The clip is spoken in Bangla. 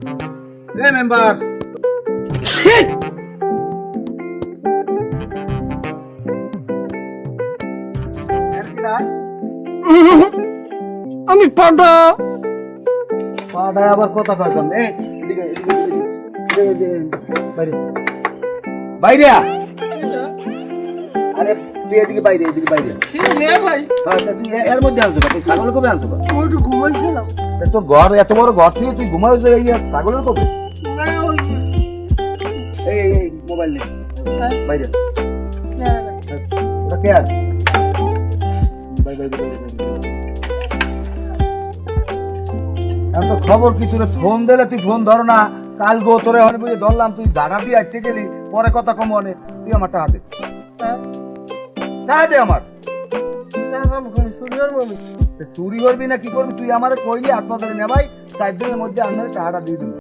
এ মেম্বার আমি পাটা। পাড়ায় আবার কথা কয়? এই, এদিকে, এদিকে, বাইরে। বাইরে। আরে তুই এদিকে বাইরে এদিকে বাইরে। ভাই? হ্যাঁ, তুই এর মধ্যে আনছো না তুই ছাগলের কবে আনছো একটু ঘুমাইছিলাম। তোর ঘর এত বড় ঘর থেকে তুই ঘুমাও যে এই ছাগলের কবে এই মোবাইল নে। হ্যাঁ, বাইরে। ওটা কে আর? বাই বাই বাই এখন তো খবর কি তোর ফোন দিলে? তুই ফোন ধরো না। কাল গো তোরে হনে বুঝে ধরলাম তুই দাঁড়া দিয়ে আটকে গেলি পরে কথা কম অনেক তুই আমার টাকা দে হ্যাঁ, মমি। তা চুরি করবি না, কি করবি তুই আমার কইলি আত্মা ধরে নে ভাই সাইড মধ্যে আপনার টাকাটা দিয়ে দিবি